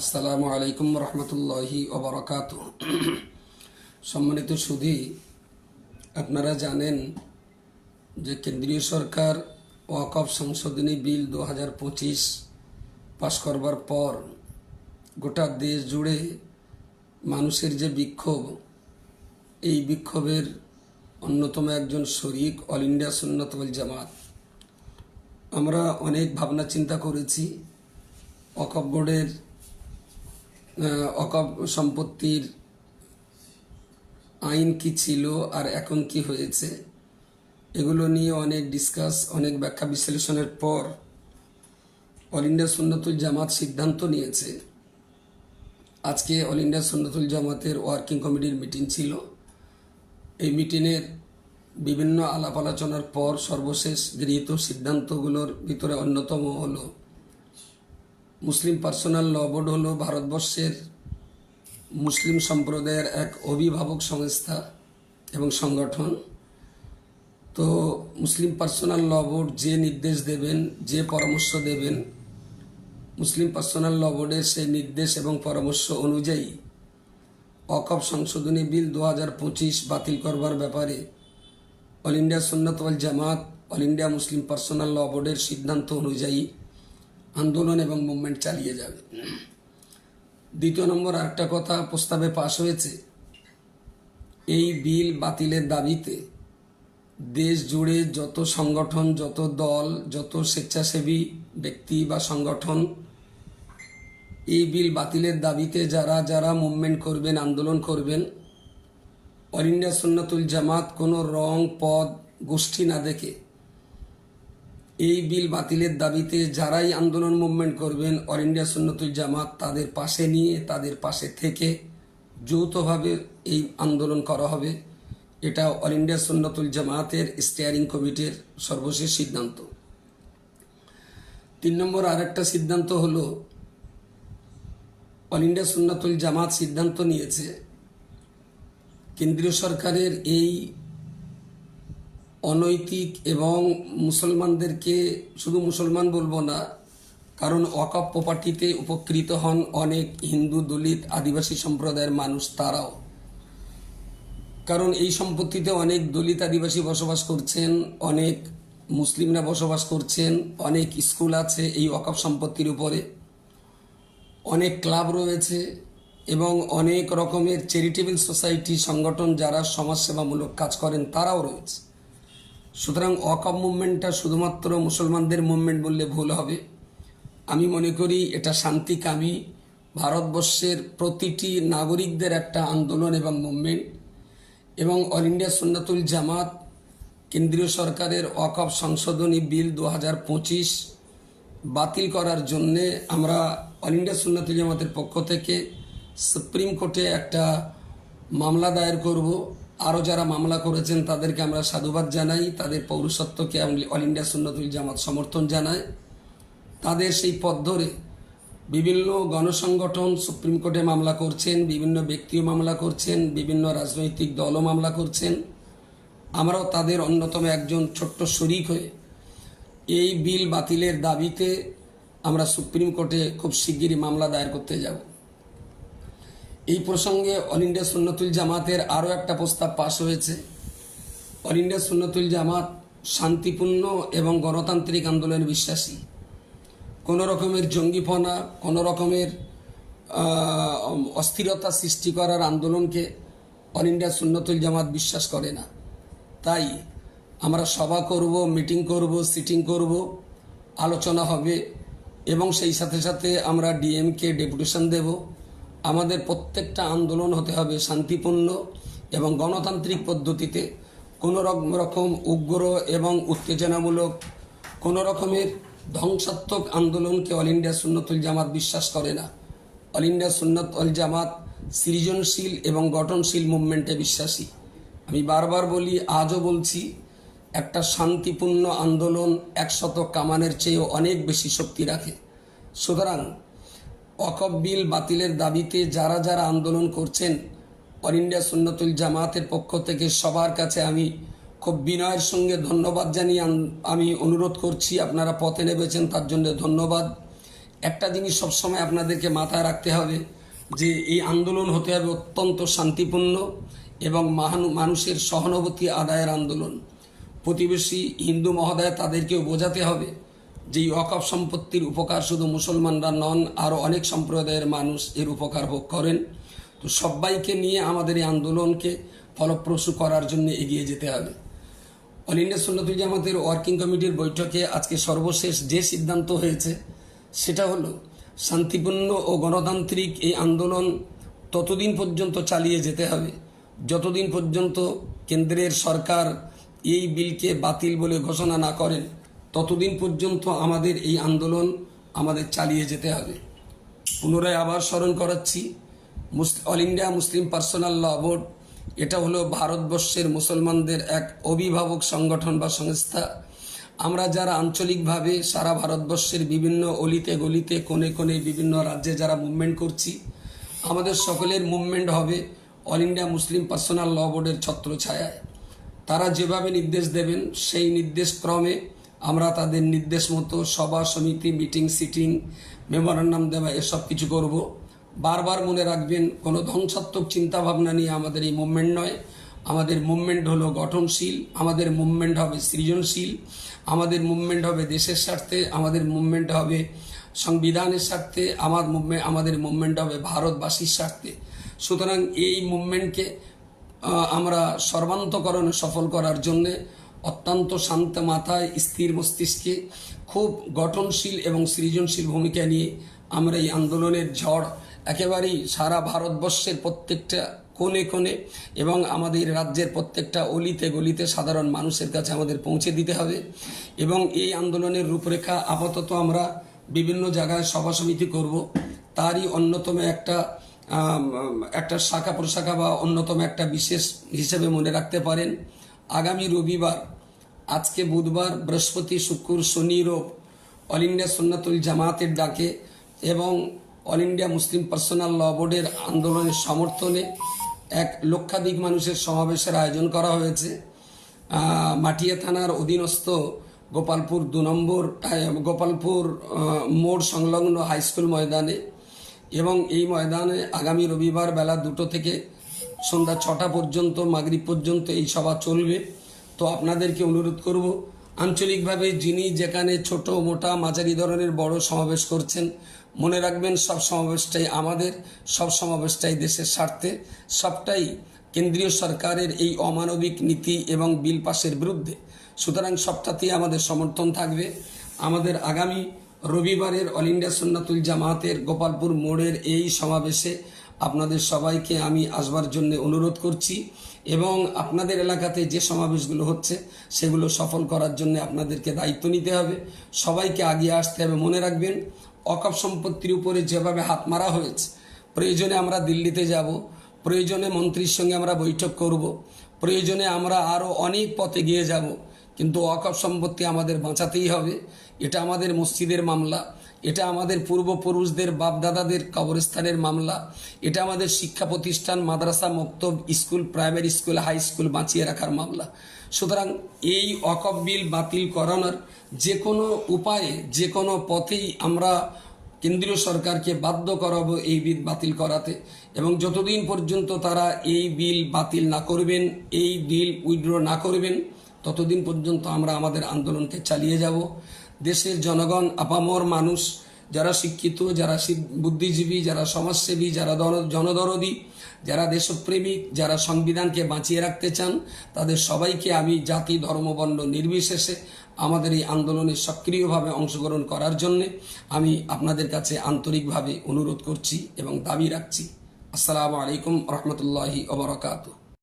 আসসালামু আলাইকুম রহমতুল্লাহি ওবরাকাত সম্মানিত সুধী, আপনারা জানেন যে কেন্দ্রীয় সরকার ওয়াকফ সংশোধনী বিল দু হাজার পঁচিশ পাশ করবার পর গোটা দেশ জুড়ে মানুষের যে বিক্ষোভ, এই বিক্ষোভের অন্যতম একজন শরিক অল ইন্ডিয়া সুন্নত জামাত। আমরা অনেক ভাবনা চিন্তা করেছি। অকপ বোর্ডের অকপ সম্পত্তির আইন কি ছিল আর এখন কি হয়েছে, এগুলো নিয়ে অনেক ডিসকাস অনেক ব্যাখ্যা বিশ্লেষণের পর অল ইন্ডিয়া সুন্নতুল জামাত সিদ্ধান্ত নিয়েছে। আজকে অল ইন্ডিয়া সুন্নতুল জামাতের ওয়ার্কিং কমিটির মিটিং ছিল। এই মিটিংয়ের বিভিন্ন আলাপ আলোচনার পর সর্বশেষ গৃহীত সিদ্ধান্তগুলোর ভিতরে অন্যতম হলো মুসলিম পার্সোনাল ল বোর্ড হলো ভারতবর্ষের মুসলিম সম্প্রদায়ের এক অভিভাবক সংস্থা এবং সংগঠন। তো মুসলিম পার্সোনাল ল বোর্ড যে নির্দেশ দেবেন, যে পরামর্শ দেবেন, মুসলিম পার্সোনাল ল বোর্ডের সেই নির্দেশ এবং পরামর্শ অনুযায়ী অকপ সংশোধনী বিল দু হাজার পঁচিশ বাতিল করবার ব্যাপারে All India Sunnat Wal Jamaat, All India Muslim Personal Law বোর্ডের সিদ্ধান্ত অনুযায়ী আন্দোলন এবং মুভমেন্ট চালিয়ে যাবে। দ্বিতীয় নম্বর আরেকটা কথা, প্রস্তাবে পাশ হয়েছে। এই বিল বাতিলের দাবিতে দেশ জুড়ে যত সংগঠন, যত দল, যত স্বেচ্ছাসেবী ব্যক্তি বা সংগঠন, এই বিল বাতিলের দাবিতে যারা যারা মুভমেন্ট করবেন, আন্দোলন করবেন, অল ইন্ডিয়া সুন্নাতুল জামাত কোনো রং, পদ, গোষ্ঠী না দেখে এই বিল বাতিলের দাবিতে যারাই আন্দোলন মুভমেন্ট করবেন অল ইন্ডিয়া সুন্নতুল জামাত তাদের পাশে নিয়ে, তাদের পাশে থেকে যৌথভাবে এই আন্দোলন করা হবে। এটা অল ইন্ডিয়া সুন্নতুল জামাতের স্টিয়ারিং কমিটির সর্বশেষ সিদ্ধান্ত। তিন নম্বর আরেকটা সিদ্ধান্ত হলো অল ইন্ডিয়া সুন্নাতুল জামাত সিদ্ধান্ত নিয়েছে, কেন্দ্রীয় সরকারের এই অনৈতিক এবং মুসলমানদেরকে শুধু মুসলমান বলব না, কারণ ওয়াকফ প্রপার্টিতে উপকৃত হন অনেক হিন্দু দলিত আদিবাসী সম্প্রদায়ের মানুষ তারাও। কারণ এই সম্পত্তিতে অনেক দলিত আদিবাসী বসবাস করছেন, অনেক মুসলিমরা বসবাস করছেন, অনেক স্কুল আছে এই ওয়াকফ সম্পত্তির উপরে। অনেক ক্লাব রয়েছে এবং অনেক রকমের চ্যারিটেবল সোসাইটি সংগঠন যারা সমাজসেবামূলক কাজ করেন তারাও রয়েছে। সুতরাং ওয়াকফ মুভমেন্টটা শুধুমাত্র মুসলমানদের মুভমেন্ট বললে ভুল হবে। আমি মনে করি এটা শান্তিকামী ভারতবর্ষের প্রতিটি নাগরিকদের একটা আন্দোলন এবং মুভমেন্ট। এবং অল ইন্ডিয়া সুন্নাতুল জামাত কেন্দ্রীয় সরকারের ওয়াকফ সংশোধনী বিল দু হাজার পঁচিশ বাতিল করার জন্যে আমরা অল ইন্ডিয়া সুন্নাতুল জামাতের পক্ষ থেকে সুপ্রিম কোর্টে একটা মামলা দায়ের করব। আরও যারা মামলা করেছেন তাদেরকে আমরা সাধুবাদ জানাই, তাদের পৌরসত্বকে অল ইন্ডিয়া সুন্নাতুল জামাত সমর্থন জানায় তাদের সেই পথ ধরে বিভিন্ন গণসংগঠন সুপ্রিম কোর্টে মামলা করছেন, বিভিন্ন ব্যক্তিও মামলা করছেন, বিভিন্ন রাজনৈতিক দলও মামলা করছেন। আমরাও তাদের অন্যতম একজন ছোট্ট শরিক হয়ে এই বিল বাতিলের দাবিতে আমরা সুপ্রিম কোর্টে খুব শিগগিরই মামলা দায়ের করতে যাব। এই প্রসঙ্গে অল ইন্ডিয়া সুন্নতুল জামাতের আরও একটা প্রস্তাব পাশ হয়েছে। অল ইন্ডিয়া সুন্নতুল জামাত শান্তিপূর্ণ এবং গণতান্ত্রিক আন্দোলনে বিশ্বাসী। কোনো রকমের জঙ্গিপনা, কোনো রকমের অস্থিরতা সৃষ্টি করার আন্দোলনকে অল ইন্ডিয়া সুন্নতুল জামাত বিশ্বাস করে না। তাই আমরা সভা করব, মিটিং করব, সিটিং করব, আলোচনা হবে এবং সেই সাথে সাথে আমরা ডিএমকে ডেপুটেশন দেব। আমাদের প্রত্যেকটা আন্দোলন হতে হবে শান্তিপূর্ণ এবং গণতান্ত্রিক পদ্ধতিতে। কোনো রকম উগ্র এবং উত্তেজনামূলক, কোনো রকমের ধ্বংসাত্মক আন্দোলনকে অল ইন্ডিয়া সুন্নতুল জামাত বিশ্বাস করে না। অল ইন্ডিয়া সুন্নত অল জামাত সৃজনশীল এবং গঠনশীল মুভমেন্টে বিশ্বাসী। আমি বারবার বলি, আজও বলছি, একটা শান্তিপূর্ণ আন্দোলন একশত কামানের চেয়েও অনেক বেশি শক্তি রাখে। সুতরাং অকব বিল বাতিলের দাবিতে যারা যারা আন্দোলন করছেন, অল ইন্ডিয়া সুন্নতুল জামাতের পক্ষ থেকে সবার কাছে আমি খুব বিনয়ের সঙ্গে ধন্যবাদ জানিয়ে আমি অনুরোধ করছি, আপনারা পথে নেমেছেন, তার জন্য ধন্যবাদ। একটা জিনিস সবসময় আপনাদেরকে মাথায় রাখতে হবে যে এই আন্দোলন হতে হবে অত্যন্ত শান্তিপূর্ণ এবং মাহানু- মানুষের সহানুভূতি আদায়ের আন্দোলন। প্রতিবেশী হিন্দু মহোদয় তাদেরকেও বোঝাতে হবে যে এই সম্পত্তির উপকার শুধু মুসলমানরা নন আরও অনেক সম্প্রদায়ের মানুষ এর উপকার ভোগ করেন। তো সবাইকে নিয়ে আমাদের এই আন্দোলনকে ফলপ্রসূ করার জন্য এগিয়ে যেতে হবে। অল ইন্ডিয়া সুন্নতুল জামাতের ওয়ার্কিং কমিটির বৈঠকে আজকে সর্বশেষ যে সিদ্ধান্ত হয়েছে, সেটা হলো শান্তিপূর্ণ ও গণতান্ত্রিক এই আন্দোলন ততদিন পর্যন্ত চালিয়ে যেতে হবে। যতদিন পর্যন্ত কেন্দ্রের সরকার এই বিলকে বাতিল বলে ঘোষণা না করেন ততদিন পর্যন্ত আমাদের এই আন্দোলন আমাদের চালিয়ে যেতে হবে। পুনরায় আবার স্মরণ করাচ্ছি all India Muslim personal law board, এটা হলো ভারতবর্ষের মুসলমানদের এক অভিভাবক সংগঠন বা সংস্থা। আমরা যারা আঞ্চলিকভাবে সারা ভারতবর্ষের বিভিন্ন অলিতে গলিতে, কোণে কোণে বিভিন্ন রাজ্যে যারা মুভমেন্ট করছি, আমাদের সকলের মুভমেন্ট হবে all India Muslim personal law বোর্ডের ছত্রছায়ায়। তারা যেভাবে নির্দেশ দেবেন, সেই নির্দেশ ক্রমে আমরা তাদের নির্দেশ মতো সভা, সমিতি, মিটিং সিটিং মেমোরান্ডাম দেওয়া, এসব কিছু করব। বারবার মনে রাখবেন, কোনো ধ্বংসাত্মক চিন্তাভাবনা নিয়ে আমাদের এই মুভমেন্ট নয়। আমাদের মুভমেন্ট হলো গঠনশীল, আমাদের মুভমেন্ট হবে সৃজনশীল, আমাদের মুভমেন্ট হবে দেশের স্বার্থে, আমাদের মুভমেন্ট হবে সংবিধানের স্বার্থে, আমার মুভমেন্ট আমাদের মুভমেন্ট হবে ভারতবাসীর স্বার্থে। সুতরাং এই মুভমেন্টকে আমরা সর্বান্তকরণে সফল করার জন্যে অত্যন্ত শান্ত মাথায় স্থির মস্তিষ্কে খুব গঠনশীল এবং সৃজনশীল ভূমিকা নিয়ে আমরা এই আন্দোলনের ঝড় একেবারেই সারা ভারতবর্ষের প্রত্যেকটা কোণে কোণে এবং আমাদের রাজ্যের প্রত্যেকটা অলিতে গলিতে সাধারণ মানুষের কাছে আমাদের পৌঁছে দিতে হবে এবং এই আন্দোলনের রূপরেখা আপাতত আমরা বিভিন্ন জায়গায় সভা সমিতি করব। তারই অন্যতম একটা একটা শাখা প্রশাখা বা অন্যতম একটা বিশেষ হিসেবে মনে রাখতে পারেন। আগামী রবিবার, আজকে বুধবার, বৃহস্পতি, শুক্র, শনি, রোব, অল ইন্ডিয়া সন্ন্যাতুল জামাতের ডাকে এবং all India Muslim personal law বোর্ডের আন্দোলনের সমর্থনে এক লক্ষাধিক মানুষের সমাবেশের আয়োজন করা হয়েছে। মাটিয়া থানার অধীনস্থ গোপালপুর দু নম্বর গোপালপুর মোড় সংলগ্ন হাইস্কুল ময়দানে এবং এই ময়দানে আগামী রবিবার বেলা দুটো থেকে সন্ধ্যা ছটা পর্যন্ত, মাগরিব পর্যন্ত এই সভা চলবে। তো আপনাদেরকে অনুরোধ করব, আঞ্চলিকভাবে যিনি যেখানে ছোট, মোটা, মাঝারি ধরনের, বড় সমাবেশ করছেন, মনে রাখবেন সব সমাবেশটাই আমাদের, সব সমাবেশটাই দেশের স্বার্থে। সবটাই কেন্দ্রীয় সরকারের এই অমানবিক নীতি এবং বিল পাশের বিরুদ্ধে। সুতরাং সবটাতেই আমাদের সমর্থন থাকবে। আমাদের আগামী রবিবারের অল ইন্ডিয়া সুন্নাতুল জামাতের গোপালপুর মোড়ের এই সমাবেশে আপনাদের সবাইকে আমি আসবার জন্য অনুরোধ করছি এবং আপনাদের এলাকাতে যে সমাবেশগুলো হচ্ছে সেগুলো সফল করার জন্য আপনাদেরকে দায়িত্ব নিতে হবে। সবাইকে আগিয়ে আসতে হবে। মনে রাখবেন, অকাপ সম্পত্তির উপরে যেভাবে হাত মারা হয়েছে, প্রয়োজনে আমরা দিল্লিতে যাব, প্রয়োজনে মন্ত্রীর সঙ্গে আমরা বৈঠক করব, প্রয়োজনে আমরা আরও অনেক পথে গিয়ে যাব। কিন্তু ওয়াকফ সম্পত্তি আমাদের বাঁচাতেই হবে। এটা আমাদের মসজিদের মামলা। এটা আমাদের পূর্বপুরুষদের, বাপদাদাদের কবরস্থানের মামলা। এটা আমাদের শিক্ষা প্রতিষ্ঠান, মাদ্রাসা, মক্তব, school, primary school, high school বাঁচিয়ে রাখার মামলা। সুতরাং এই ওয়াকফ বিল বাতিল করানোর যে কোনো উপায়ে, যে কোনো পথেই আমরা কেন্দ্রীয় সরকারকে বাধ্য করাবো এই বিল বাতিল করাতে। এবং যতদিন পর্যন্ত তারা এই বিল বাতিল না করবেন, এই বিল উইড্র না করবেন, ততদিন পর্যন্ত আমরা আমাদের আন্দোলনকে চালিয়ে যাব। দেশের জনগণ, আপামর মানুষ, যারা শিক্ষিত, যারা বুদ্ধিজীবী, যারা সমাজসেবী, যারা জন- জনদরদী, যারা দেশপ্রেমিক, যারা সংবিধানকে বাঁচিয়ে রাখতে চান, তাদের সবাইকে আমি জাতি, ধর্ম, বর্ণ নির্বিশেষে আমাদের এই আন্দোলনে সক্রিয়ভাবে অংশগ্রহণ করার জন্য আমি আপনাদের কাছে আন্তরিকভাবে অনুরোধ করছি এবং দাবি রাখছি। আসসালামু আলাইকুম রহমতুল্লাহি ওবরাকাতুহ